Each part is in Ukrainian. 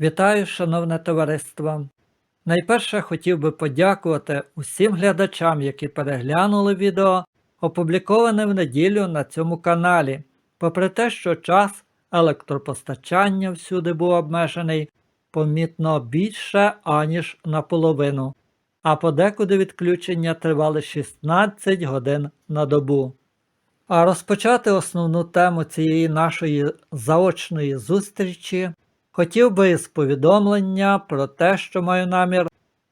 Вітаю, шановне товариство! Найперше хотів би подякувати усім глядачам, які переглянули відео, опубліковане в неділю на цьому каналі. Попри те, що час електропостачання всюди був обмежений помітно більше, аніж наполовину, а подекуди відключення тривали 16 годин на добу. А розпочати основну тему цієї нашої заочної зустрічі хотів би з повідомлення про те, що маю намір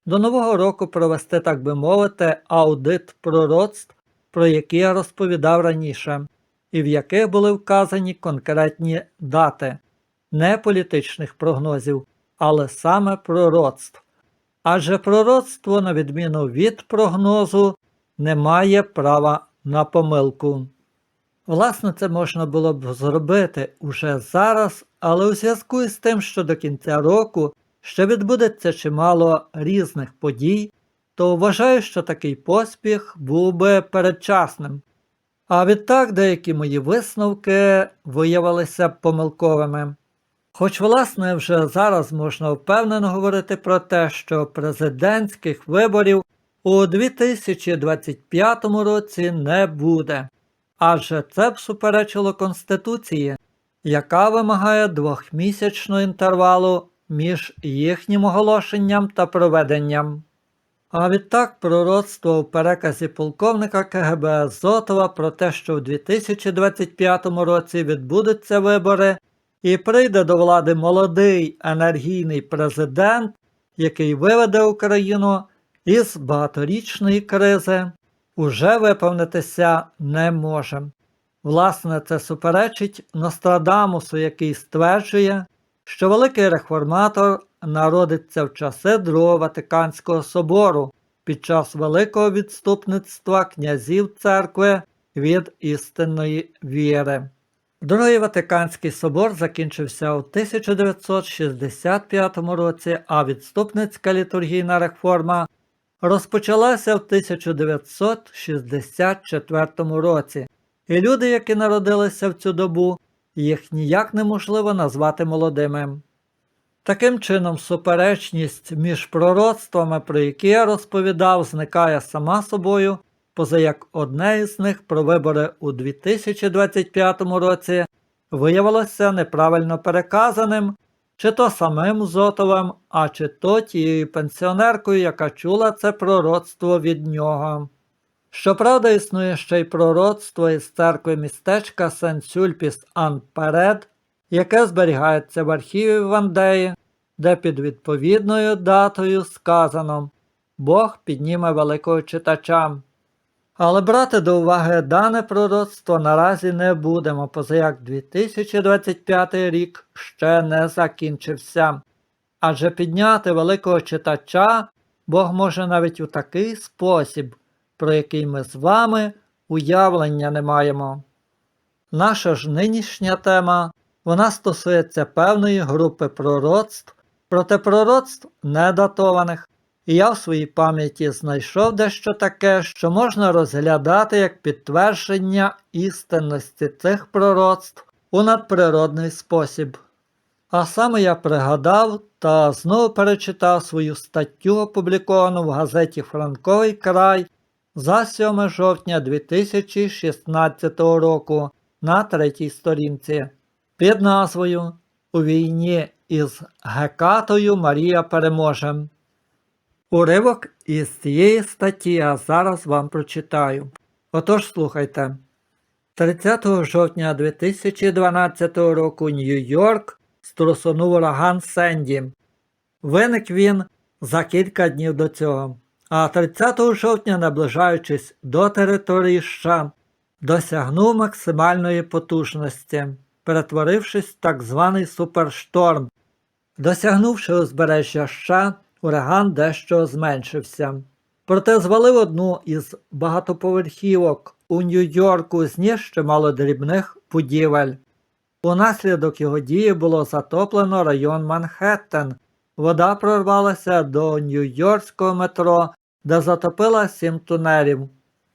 до Нового року провести, так би мовити, аудит пророцтв, про які я розповідав раніше, і в яких були вказані конкретні дати, не політичних прогнозів, але саме пророцтв. Адже пророцтво, на відміну від прогнозу, не має права на помилку. Власне, це можна було б зробити уже зараз, але у зв'язку із тим, що до кінця року ще відбудеться чимало різних подій, то вважаю, що такий поспіх був би передчасним. А відтак деякі мої висновки виявилися помилковими. Хоч, власне, вже зараз можна впевнено говорити про те, що президентських виборів у 2025 році не буде, адже це б суперечило Конституції, яка вимагає двохмісячного інтервалу між їхнім оголошенням та проведенням. А відтак пророцтво у переказі полковника КГБ Зотова про те, що в 2025 році відбудуться вибори і прийде до влади молодий енергійний президент, який виведе Україну із багаторічної кризи, уже виповнитися не може. Власне, це суперечить Нострадамусу, який стверджує, що великий реформатор народиться в часи Другого Ватиканського собору під час великого відступництва князів церкви від істинної віри. Другий Ватиканський собор закінчився у 1965 році, а відступницька літургійна реформа розпочалася в 1964 році, і люди, які народилися в цю добу, їх ніяк неможливо назвати молодими. Таким чином, суперечність між пророцтвами, про які я розповідав, зникає сама собою, поза як одне із них про вибори у 2025 році виявилося неправильно переказаним, чи то самим Зотовим, а чи то тією пенсіонеркою, яка чула це пророцтво від нього. Щоправда, існує ще й пророцтво із церкви містечка Сен-Сюльпіс Анперед, яке зберігається в архіві Вандеї, де під відповідною датою сказано Бог підніме великого читача. Але брати до уваги дане пророцтво наразі не будемо, поза як 2025 рік ще не закінчився. Адже підняти великого читача Бог може навіть у такий спосіб, про який ми з вами уявлення не маємо. Наша ж нинішня тема вона стосується певної групи пророцтв, проте пророцтв недатованих, і я в своїй пам'яті знайшов дещо таке, що можна розглядати як підтвердження істинності цих пророцтв у надприродний спосіб. А саме я пригадав та знову перечитав свою статтю, опубліковану в газеті Франковий край за 7 жовтня 2016 року на третій сторінці під назвою У війні із Гекатою Марія переможе. Уривок із цієї статті я зараз вам прочитаю. Отож слухайте. 30 жовтня 2012 року Нью-Йорк струсонув ураган Сенді. Виник він за кілька днів до цього. А 30 жовтня, наближаючись до території США, досягнув максимальної потужності, перетворившись в так званий супершторм. Досягнувши узбережжя США, ураган дещо зменшився. Проте звалив одну із багатоповерхівок у Нью-Йорку зніс чимало дрібних будівель. Унаслідок його дії було затоплено район Манхеттен. Вода прорвалася до Нью-Йоркського метро, де затопила сім тунелів.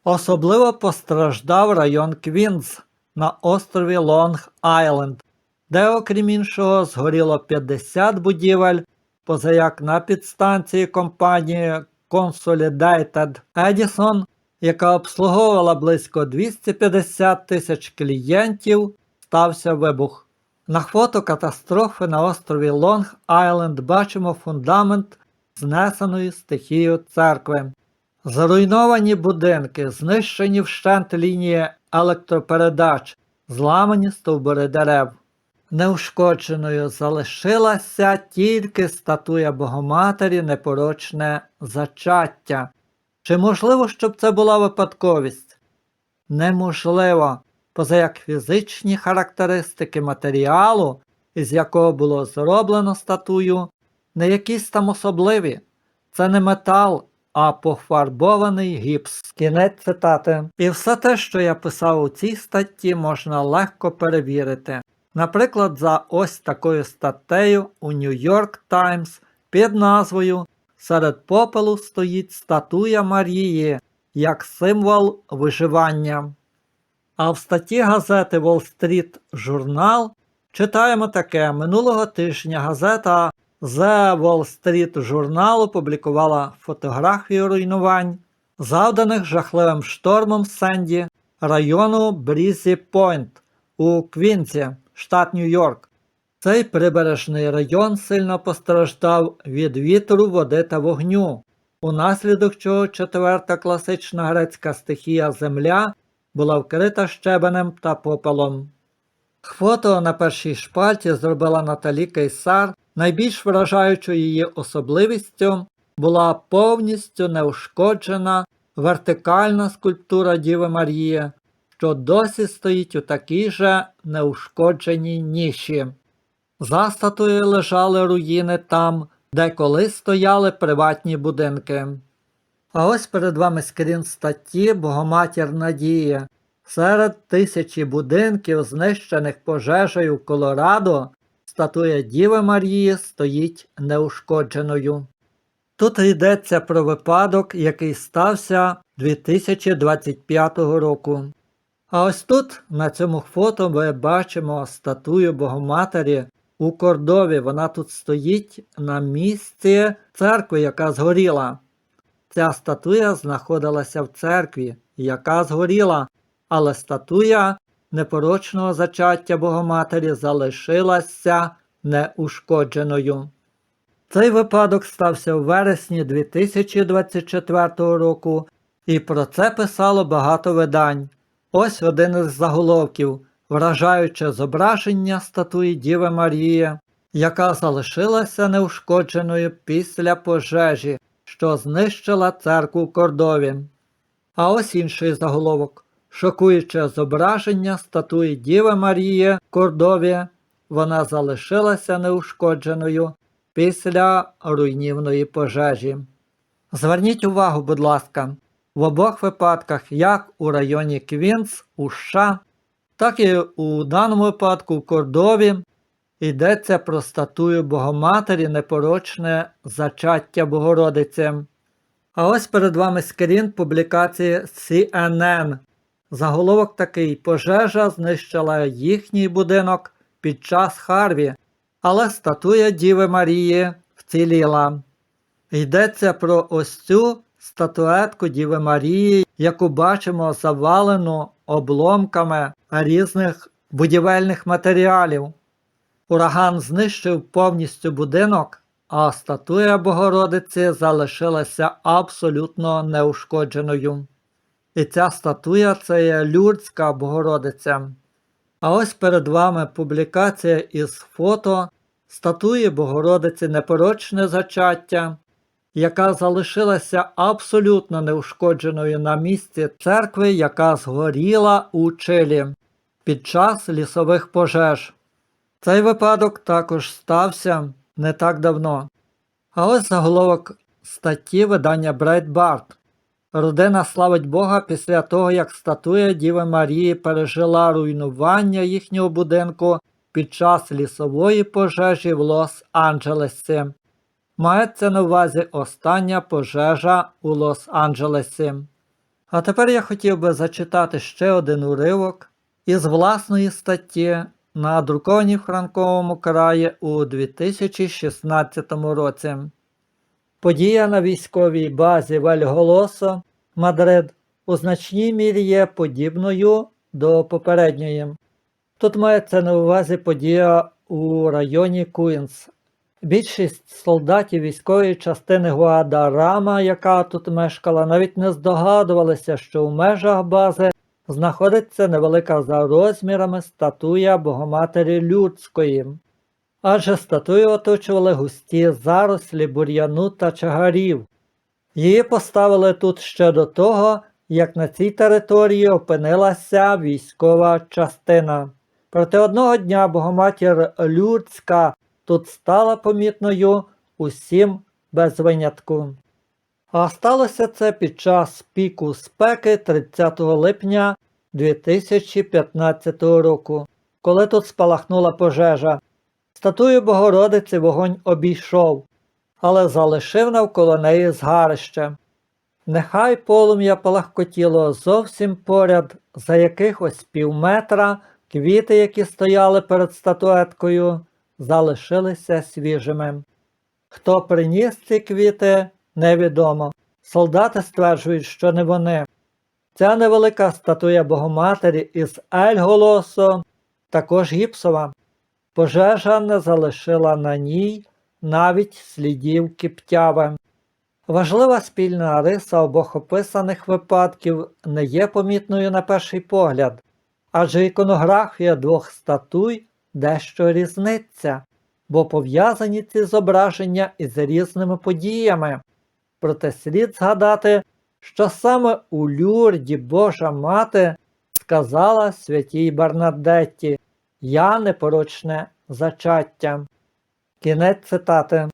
Особливо постраждав район Квінс на острові Лонг Айленд, де, окрім іншого, згоріло 50 будівель, позаяк на підстанції компанії Consolidated Edison, яка обслуговувала близько 250 тисяч клієнтів, стався вибух. На фото катастрофи на острові Лонг Айленд бачимо фундамент знесеної стихією церкви. Зруйновані будинки, знищені вщент лінії електропередач, зламані стовбури дерев. Неушкодженою залишилася тільки статуя Богоматері непорочне зачаття. Чи можливо, щоб це була випадковість? Неможливо, поза як фізичні характеристики матеріалу, із якого було зроблено статую, не якісь там особливі. Це не метал, а пофарбований гіпс. Кінець цитати. І все те, що я писав у цій статті, можна легко перевірити. Наприклад, за ось такою статтею у New York Times під назвою Серед попелу стоїть статуя Марії як символ виживання. А в статті газети Wall Street Journal читаємо таке: минулого тижня газета The Wall Street Journal опублікувала фотографію руйнувань, завданих жахливим штормом Сенді району Брізі Пойнт у Квінсі, штат Нью-Йорк. Цей прибережний район сильно постраждав від вітру, води та вогню, унаслідок чого четверта класична грецька стихія земля була вкрита щебенем та попелом. Фото на першій шпальті зробила Наталі Кейсар. Найбільш вражаючою її особливістю була повністю неушкоджена вертикальна скульптура Діви Марії, що досі стоїть у такій же неушкодженій ніші. За статуєю лежали руїни там, де колись стояли приватні будинки. А ось перед вами скрін статті Богоматір Надії. Серед тисячі будинків, знищених пожежею Колорадо, статуя Діви Марії стоїть неушкодженою. Тут йдеться про випадок, який стався 2025 року. А ось тут, на цьому фото, ми бачимо статую Богоматері у Кордові. Вона тут стоїть на місці церкви, яка згоріла. Ця статуя знаходилася в церкві, яка згоріла, але статуя непорочного зачаття Богоматері залишилася неушкодженою. Цей випадок стався у вересні 2024 року, і про це писало багато видань. Ось один із заголовків вражаюче зображення статуї Діви Марії, яка залишилася неушкодженою після пожежі, що знищила церкву в Кордові. А ось інший заголовок. Шокуюче зображення статуї Діви Марії Кордові. Вона залишилася неушкодженою після руйнівної пожежі. Зверніть увагу, будь ласка, в обох випадках, як у районі Квінс у США, так і у даному випадку в Кордові йдеться про статую Богоматері непорочне зачаття Богородиці. А ось перед вами скрін публікації CNN. Заголовок такий: пожежа знищила їхній будинок під час Харві, але статуя Діви Марії вціліла. Йдеться про ось цю статуетку Діви Марії, яку бачимо завалену обломками різних будівельних матеріалів. Ураган знищив повністю будинок, а статуя Богородиці залишилася абсолютно неушкодженою. І ця статуя це є Люрдська Богородиця. А ось перед вами публікація із фото статуї Богородиці Непорочне зачаття, яка залишилася абсолютно неушкодженою на місці церкви, яка згоріла у Чилі під час лісових пожеж. Цей випадок також стався не так давно. А ось заголовок статті видання Breitbart. Родина славить Бога після того, як статуя Діви Марії пережила руйнування їхнього будинку під час лісової пожежі в Лос-Анджелесі. Мається на увазі остання пожежа у Лос-Анджелесі. А тепер я хотів би зачитати ще один уривок із власної статті надруковані в Франковому краї у 2016 році. Подія на військовій базі Вальголосо, Мадрид, у значній мірі є подібною до попередньої. Тут мається на увазі подія у районі Куінс. Більшість солдатів військової частини Гуадарама, яка тут мешкала, навіть не здогадувалися, що у межах бази знаходиться невелика за розмірами статуя Богоматері Людської. Адже статую оточували густі зарослі бур'яну та чагарів. Її поставили тут ще до того, як на цій території опинилася військова частина. Проте одного дня Богоматір Людська тут стала помітною усім без винятку. А сталося це під час піку спеки 30 липня 2015 року, коли тут спалахнула пожежа. Статую Богородиці вогонь обійшов, але залишив навколо неї згарище. Нехай полум'я палахкотіло зовсім поряд, за якихось півметра квіти, які стояли перед статуеткою, залишилися свіжими. Хто приніс ці квіти, невідомо. Солдати стверджують, що не вони. Ця невелика статуя Богоматері із Ельголосо також гіпсова. Пожежа не залишила на ній навіть слідів киптяви. Важлива спільна риса обох описаних випадків не є помітною на перший погляд, адже іконографія двох статуй дещо різниться, бо пов'язані ці зображення із різними подіями. Проте слід згадати, що саме у Люрді Божа Мати сказала святій Барнадетті Я непорочне зачаття. Кінець цитати.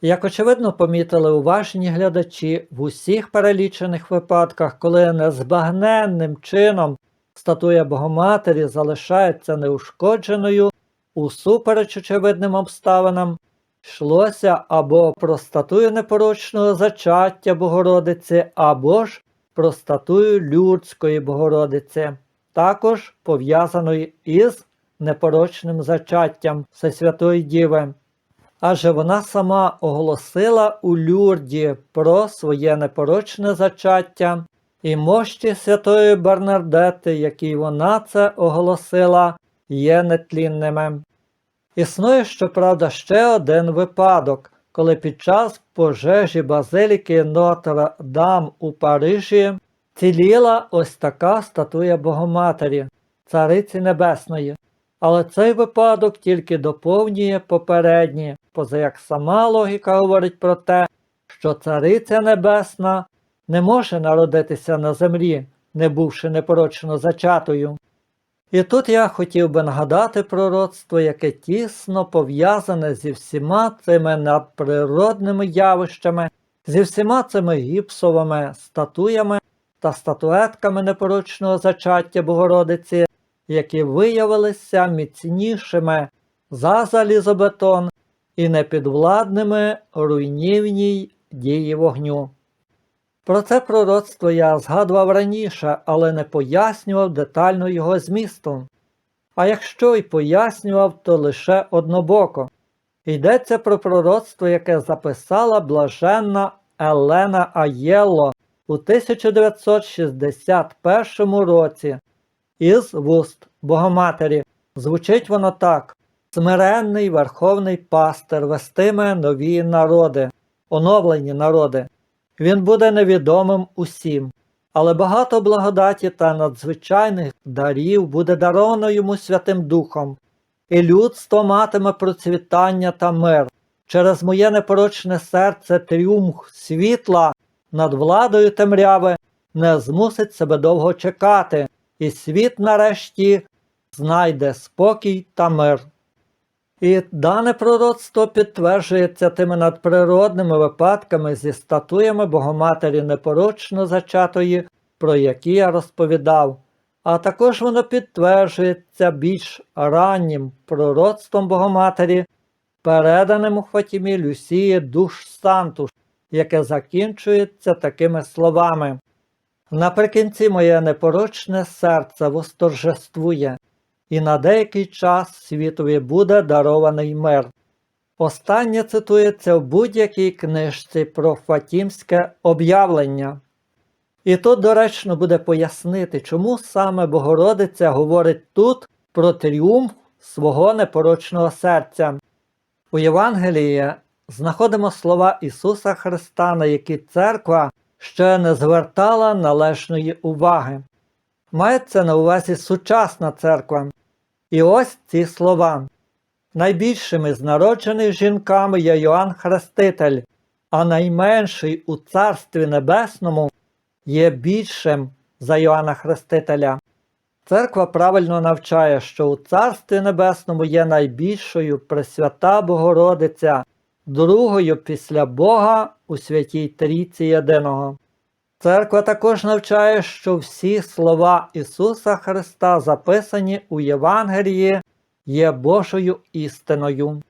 Як очевидно помітили уважні глядачі, в усіх перелічених випадках, коли незбагненним чином статуя Богоматері залишається неушкодженою, усупереч очевидним обставинам, йшлося або про статую непорочного зачаття Богородиці, або ж про статую людської Богородиці, також пов'язаної із непорочним зачаттям Всесвятої Діви. Адже вона сама оголосила у Люрді про своє непорочне зачаття і мощі святої Бернардети, якій вона це оголосила, є нетлінними. Існує, щоправда, ще один випадок, коли під час пожежі базиліки Нотр-Дам у Парижі ціліла ось така статуя Богоматері, Цариці Небесної. Але цей випадок тільки доповнює попередні, поза як сама логіка говорить про те, що Цариця Небесна не може народитися на землі, не бувши непорочно зачатою. І тут я хотів би нагадати пророцтво, яке тісно пов'язане зі всіма цими надприродними явищами, зі всіма цими гіпсовими статуями та статуетками непорочного зачаття Богородиці, які виявилися міцнішими за залізобетон і непідвладними руйнівній дії вогню. Про це пророцтво я згадував раніше, але не пояснював детально його змісту. А якщо й пояснював, то лише однобоко. Йдеться про пророцтво, яке записала блаженна Елена Аєлло у 1961 році із вуст Богоматері. Звучить воно так: Смиренний верховний пастир вестиме нові народи, оновлені народи. Він буде невідомим усім, але багато благодаті та надзвичайних дарів буде даровано йому Святим Духом, і людство матиме процвітання та мир. Через моє непорочне серце тріумф світла над владою темряви не змусить себе довго чекати, і світ нарешті знайде спокій та мир. І дане пророцтво підтверджується тими надприродними випадками зі статуями Богоматері непорочно зачатої, про які я розповідав, а також воно підтверджується більш раннім пророцтвом Богоматері, переданим у Фатімі Люсії душ Сантуш, яке закінчується такими словами. Наприкінці моє непорочне серце восторжествує, і на деякий час світові буде дарований мир. Останнє цитується в будь-якій книжці про Фатімське об'явлення. І тут доречно буде пояснити, чому саме Богородиця говорить тут про тріумф свого непорочного серця. У Євангелії знаходимо слова Ісуса Христа, на які церква ще не звертала належної уваги. Мається на увазі сучасна церква. І ось ці слова. Найбільшим із народжених жінками є Йоанн Хреститель, а найменший у Царстві Небесному є більшим за Йоанна Хрестителя. Церква правильно навчає, що у Царстві Небесному є найбільшою Пресвята Богородиця, другою після Бога у святій Трійці Єдиного. Церква також навчає, що всі слова Ісуса Христа, записані у Євангелії, є Божою істиною.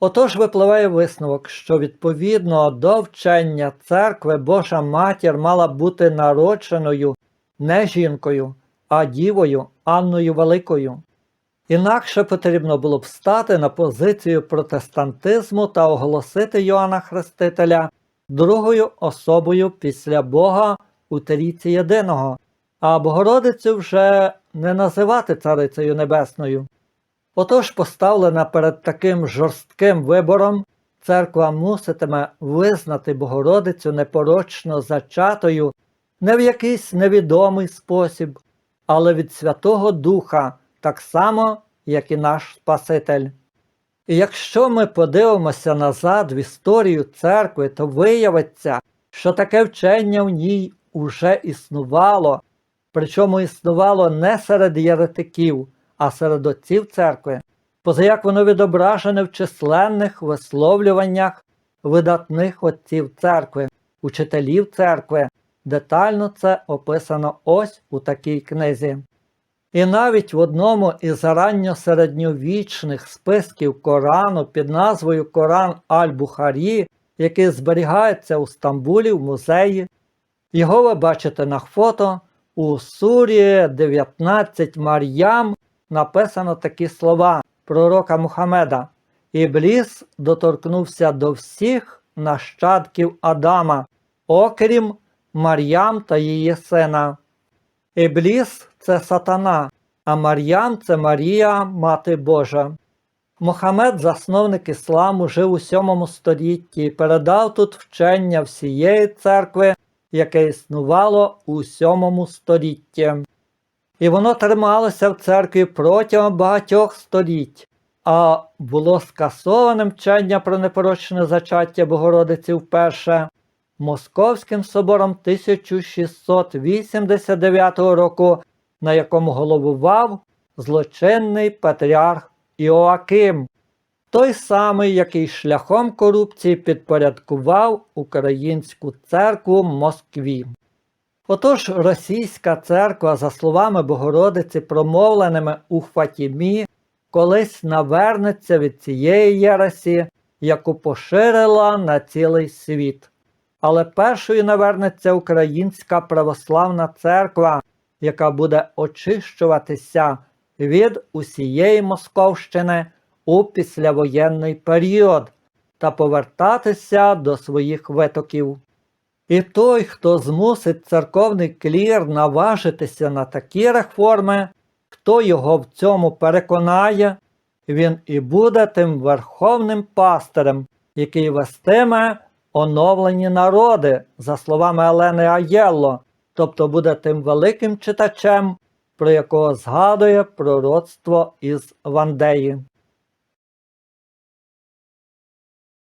Отож випливає висновок, що відповідно до вчення церкви Божа матір мала бути народженою не жінкою, а дівою Анною Великою. Інакше потрібно було б стати на позицію протестантизму та оголосити Йоанна Хрестителя другою особою після Бога у трійці єдиного, а Богородицю вже не називати Царицею Небесною. Отож, поставлена перед таким жорстким вибором, церква муситиме визнати Богородицю непорочно зачатою не в якийсь невідомий спосіб, але від Святого Духа, так само, як і наш Спаситель. І якщо ми подивимося назад в історію церкви, то виявиться, що таке вчення в ній уже існувало, причому існувало не серед єретиків, а серед отців церкви, позаяк воно відображене в численних висловлюваннях видатних отців церкви, учителів церкви. Детально це описано ось у такій книзі. І навіть в одному із ранньосередньовічних списків Корану під назвою Коран Аль-Бухарі, який зберігається у Стамбулі в музеї, його ви бачите на фото у сурі 19 Мар'ям написано такі слова пророка Мухаммеда. Ібліс доторкнувся до всіх нащадків Адама, окрім Мар'ям та її сина. Ібліс це сатана, а Мар'ям це Марія, Мати Божа. Мохамед, засновник ісламу, жив у 7 столітті і передав тут вчення всієї церкви, яке існувало у 7 столітті. І воно трималося в церкві протягом багатьох століть, а було скасованим вчення про непорочне зачаття Богородиці вперше Московським собором 1689 року, на якому головував злочинний патріарх Іоаким, той самий, який шляхом корупції підпорядкував українську церкву Москві. Отож російська церква, за словами Богородиці, промовленими у Фатімі, колись навернеться від цієї єресі, яку поширила на цілий світ. Але першою навернеться Українська православна церква, яка буде очищуватися від усієї Московщини у післявоєнний період та повертатися до своїх витоків. І той, хто змусить церковний клір наважитися на такі реформи, хто його в цьому переконає, він і буде тим верховним пастирем, який вестиме оновлені народи, за словами Елени Аєлло, тобто буде тим великим читачем, про якого згадує пророцтво із Вандеї.